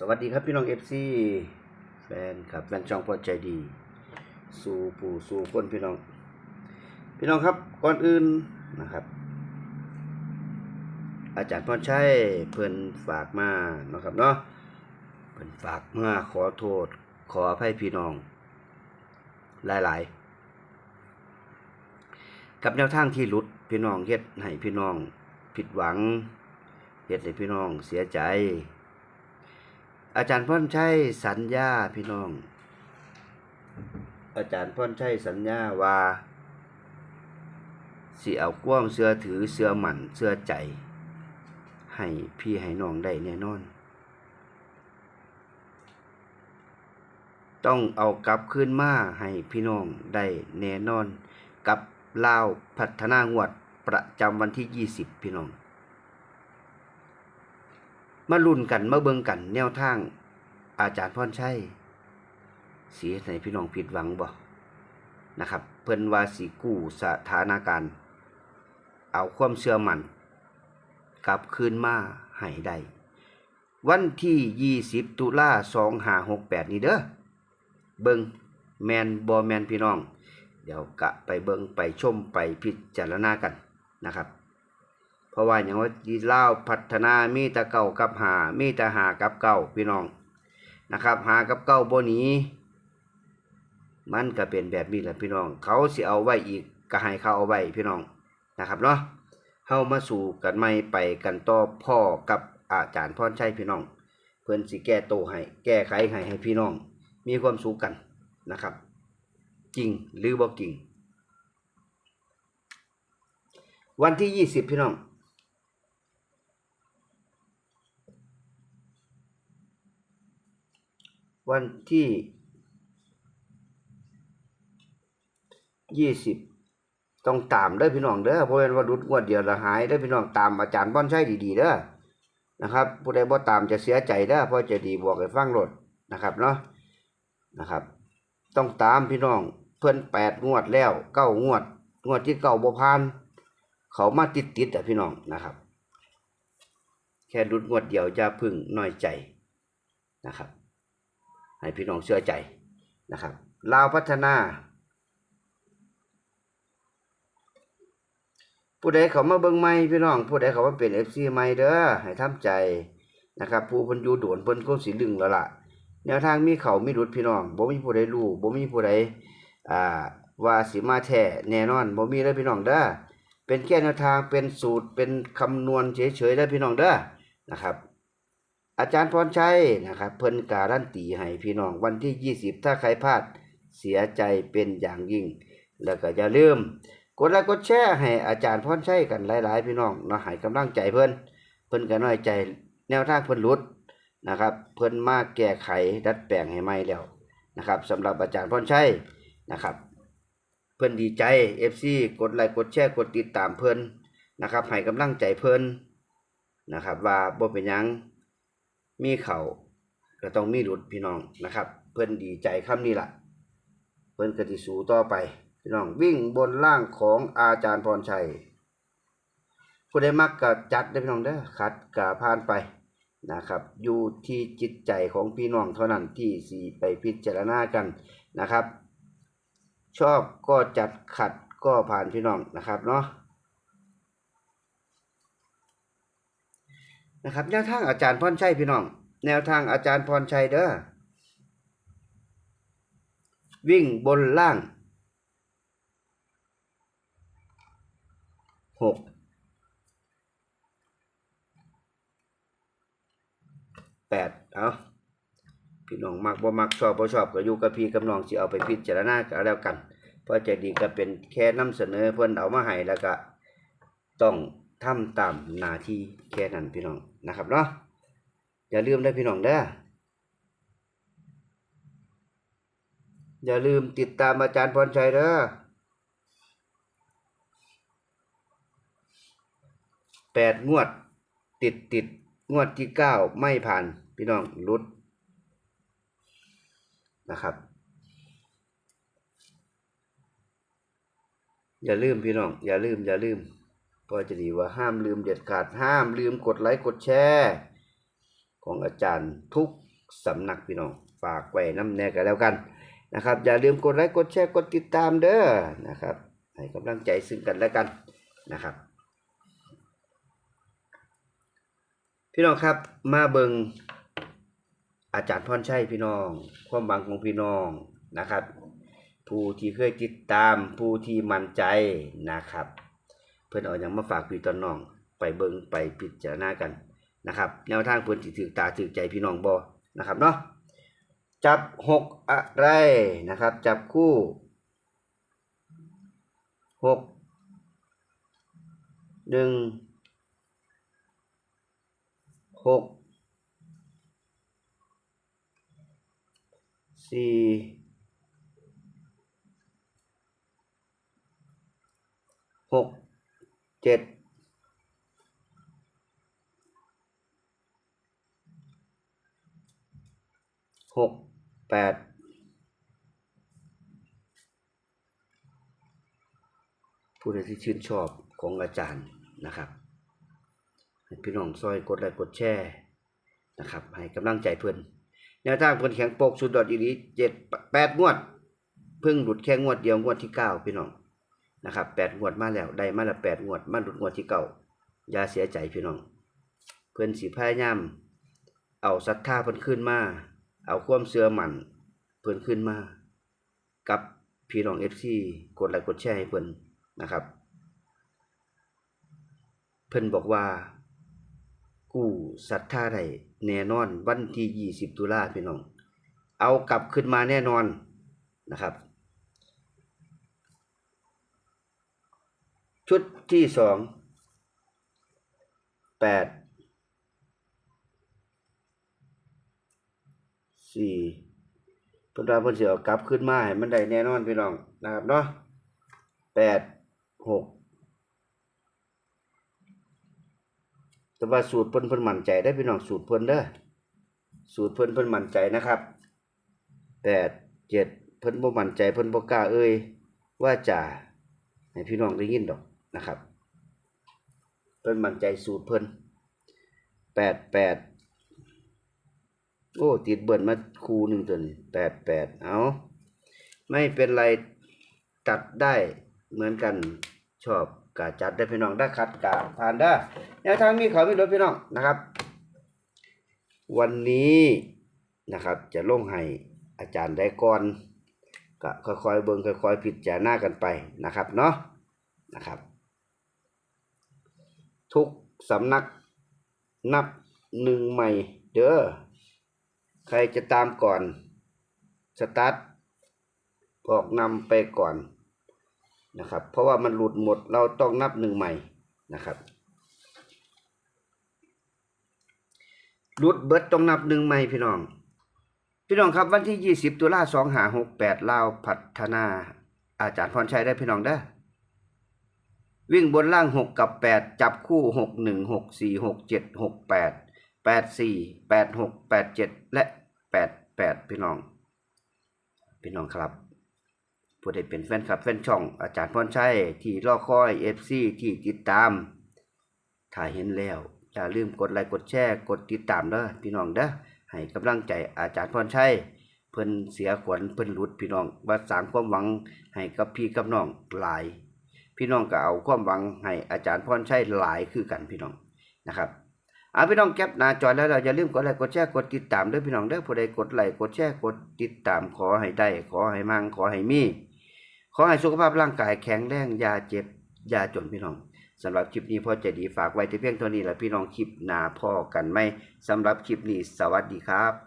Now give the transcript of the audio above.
สวัสดีครับพี่น้องเอฟซีแฟนครับแฟนช่องพอใจดี สู่ผู้สู่คนพี่น้อง พี่น้องครับก่อนอื่นนะครับ อาจารย์พรชัยเพิ่นฝากมาเนาะครับเนาะเพิ่นฝากมาขอโทษ ขออภัยพี่น้อง หลาย ๆ กับแนวทางที่หลุดพี่น้องเฮ็ดให้พี่น้อง ผิดหวังเฮ็ดให้พี่น้องเสียใจ อาจารย์พ่อนชัยสัญญาพี่น้อง อาจารย์พ่อนชัยสัญญาว่าสิเอาความเสื้อถือเสื้อหมันเสื้อใจ ให้พี่ให้น้องได้แน่นอน ต้องเอากลับคืนมาให้พี่น้องได้แน่นอน กับลาวพัฒนางวดประจำวันที่ 20 พี่น้อง มาลุ้นกันมาเบิงกัน แนวทาง อาจารย์พรชัยสีในพี่น้องผิดหวังบ่นะครับ เพิ่นว่าสีกู้สถานการณ์ เอาความเชื่อมั่นกลับคืนมาให้ได้วันที่ 20 ตุลา2568 นี้เด้อเบิงแมนบ่แมนพี่น้อง เดี๋ยวกะไปเบิงไปชมไปพิจารณากันนะครับ เพราะว่าอย่างว่าจีเล่าพัฒนามีต่เก่ากับหามีต่หากับเก่าพี่น้องนะครับหากับเก่าโบนี้ มันก็เป็นแบบนี้แหละพี่น้อง เขาสิเอาไว้อีกก็ให้เขาเอาไว้พี่น้องนะครับเนาะเฮามาสู่กันใหม่ไปกันต่อพ่อกับอาจารย์พรชัยพี่น้อง เพิ่อนสิแก้โตให้แก้ไขให้ให้พี่น้อง มีความสุขกันนะครับ จริงหรือบ่จริง วันที่ยี่สิบพี่น้อง วันที่ยี่สิบต้องตามเด้พี่น้องเด้อเพราะเป็นว่าดุดงวดเดียวละหายเด้พี่น้องตามอาจารย์บ้อนใช้ดีๆเด้อนะครับผู้ใดบ่ตามจะเสียใจเด้อเพราะจะดีบอกให้ฟังโลดนะครับเนาะนะครับ ต้องตามพี่น้องเพิ่นแปดงวดแล้วเก้างวด งวดที่เก้าบ่ผ่าน เขามาติดติดอะพี่น้องนะครับ แค่ดุดงวดเดียวจะพึ่งน้อยใจนะครับ ให้พี่น้องเชื่อใจนะครับลาวพัฒนา ผู้ใดเขามาเบิ่งใหม่พี่น้อง ผู้ใดเขามาเป็น FC ใหม่เด้อให้ทำใจนะครับ ผู้เพิ่นอยู่โดนเพิ่นคงสิลึงแล้วล่ะแนวทางมีเขามีรุดพี่น้องบ่มีผู้ใดรู้บ่มีผู้ใดอ่าว่าสิมาแท้แน่นอนบ่มีเด้อพี่น้องเด้อเป็นแค่แนวทางเป็นสูตรเป็นคำนวณเฉยๆเด้พี่น้องเด้อนะครับ อาจารย์พรชัยนะครับ เพิ่นการันตีให้พี่น้องวันที่ 20 ถ้าใครพลาดเสียใจเป็นอย่างยิ่ง แล้วก็อย่าลืม กดไลค์กดแชร์ให้อาจารย์พรชัยกันหลาย ๆ พี่น้องเนาะให้กำลังใจเพิ่นเพิ่นก็น้อยใจแนวทางเพิ่นหลุดนะครับ เพิ่นมากแก้ไขดัดแปลงให้ใหม่แล้วนะครับสำหรับอาจารย์พรชัยนะครับ เพิ่นดีใจ FC กดไลค์กดแชร์กดติดตามเพิ่นนะครับให้กำลังใจเพิ่นนะครับ ว่าบ่เป็นหยัง มีเขาก็ต้องมีหลุดพี่น้องนะครับ เพิ่อนดีใจคำนี้ล่ะ เพิ่อนก็สิสูต่อไป พี่น้องวิ่งบนล่างของอาจารย์พรชัย ผู้ใดมักก็จัดได้พี่น้องเด้อคัดกาผ่านไปนะครับ อยู่ที่จิตใจของพี่น้องเท่านั้นที่สีไปพิจารณากันนะครับ ชอบก็จัดขัดก็ผ่านพี่น้องนะครับเนาะ นะครับ แนวทางอาจารย์พรชัยพี่น้อง แนวทางอาจารย์พรชัยเด้อวิ่งบนล่างหกแปดเอาพี่น้องมักบ่มักชอบบ่ชอบก็อยู่กับพี่กับน้องสิเอาไปพิจารณาก็แล้วกัน เพราะใจดีก็เป็นแค่นำเสนอเพิ่อนเอามาให้แล้วก็ต้อง ทำตามหน้าที่แค่นั้นพี่น้องนะครับเนาะอย่าลืมได้พี่น้องเด้ออย่าลืมติดตามอาจารย์พรชัยเด้อแปดงวดติดติดงวดที่เก้าไม่ผ่านพี่น้องรุดนะครับ อย่าลืมพี่น้อง อย่าลืม อย่าลืม ก็จะดีว่าห้ามลืมเด็ดขาดห้ามลืมกดไลค์กดแชร์ของอาจารย์ทุกสำนักพี่น้องฝากไว้น้ำแน่กันแล้วกันนะครับ อย่าลืมกดไลค์กดแชร์กดติดตามเด้อนะครับให้กำลังใจซึ่งกันและกันนะครับ พี่น้องครับมาเบิงอาจารย์พรชัยพี่น้อง ความหวังของพี่น้องนะครับ ผู้ที่เคยติดตามผู้ที่มั่นใจนะครับ เพื่อนเอาอย่างมาฝากพี่ตอนน้องไปเบิงไปพิจารณากันนะครับ แนวทางเพื่อนสิถือตาถือใจพี่น้องบอนะครับเนาะจับหกอะไรนะครับ จับคู่หกหนึ่งหกสี่หก เจ็ดหกแปดผู้ใดที่ชื่นชอบของอาจารย์นะครับให้พี่น้องซอยกดไลค์กดแชร์นะครับ ให้กำลังใจเพื่อนแนวทางเพื่อนแข็งปกสุดดอดอีหลีเจ็ดแปดงวด เพิ่งหลุดแค่งวดเดียวงวดที่เก้าพี่น้อง นะครับแปดงวดมาแล้วได้มาล้วแปดงวดมาหลุดงวดที่เก้าอย่าเสียใจพี่น้อง เพื่อนสิพายามเอาศรัทธาเพิ่นขึ้นมา เอาความเสื่อมันเพิ่นขึ้นมา กับพี่น้องเอฟซีกดไลค์กดแชร์ให้เพิ่นนะครับ เพิ่นบอกว่า กู้ศรัทธาได้แน่นอนวันที่ยี่สิบตุลาพี่น้อง เอากลับขึ้นมาแน่นอนนะครับ ชุด ที่สองแปดสี่เพิ่นว่าเพิ่นสิเอากลับขึ้นมาให้มันได้แน่นอนพี่น้องนะครับเนาะแปดหกแต่ว่าสูตรเพิ่นเพิ่นมั่นใจได้พี่น้องสูตรเพิ่นเด้อสูตรเพิ่นเพิ่นมั่นใจนะครับแปดเจ็ดเพิ่นบ่มั่นใจเพิ่นบ่กล้าเอ่ยว่าจะให้พี่น้องได้ยินดอก นะครับเพิ่นมั่นใจสูตรเพิ่นแปดแปดโอ้ติดเบิ่นมาคูหนึ่งตัวนี้แปดแปดเอาไม่เป็นไรตัดได้เหมือนกันชอบกาจัดได้พี่น้องได้คัดกาผ่านได้แนวทางมีเขามีรถพี่น้องนะครับ วันนี้นะครับจะลงให้อาจารย์ได้ก่อนก็ค่อยๆเบิ่งค่อยๆพิดจารณากันไปนะครับเนาะนะครับ ทุกสำนักนับหนึ่งใหม่ เด้อ ใครจะตามก่อน สตาร์ทออกนำไปก่อนนะครับ เพราะว่ามันหลุดหมดเราต้องนับหนึ่งใหม่นะครับหลุดเบิดต้องนับหนึ่งใหม่พี่น้อง พี่น้องครับวันที่ยี่สิบตุลาสองหาหกแปดลาวพัฒนา อาจารย์พรชัยได้พี่น้องได้ วิ่งบนล่างหกกับแปดจับคู่หกหนึ่งหกสี่หกเจ็ดหกแปดแปดสี่แปดหกแปดเจ็ดและแปดแปดพี่น้อง พี่น้องครับผู้ใดเป็นแฟนคลับแฟนช่องอาจารย์พรชัยที่รอคอยเอฟซีที่ติดตามถ้าเห็นแล้วอย่าลืมกดไลค์กดแชร์กดติดตามเด้อพี่น้องเด้อให้กำลังใจอาจารย์พรชัยเพิ่นเสียขวัญเพิ่นหลุดพี่น้องว่าสางความหวังให้กับพี่กับน้องหลาย พี่น้องก็เอาความหวังให้อาจารย์พรชัยหลายคือกันพี่น้องนะครับเอาพี่น้องแคปหน้าจอแล้วเราอย่าลืมกดไลค์กดแชร์กดติดตามด้วยพี่น้องเด้อผู้ใดกดไลค์กดแชร์กดติดตามขอให้ได้ ขอให้มั่งขอให้มี ขอให้สุขภาพร่างกายแข็งแรงอย่าเจ็บอย่าจนพี่น้องสำหรับคลิปนี้พ่อใจะดีฝากไว้ที่เพียงเท่านี้แหละพี่น้องคลิปหน้าพ่อกันไหมสำหรับคลิปนี้สวัสดีครับ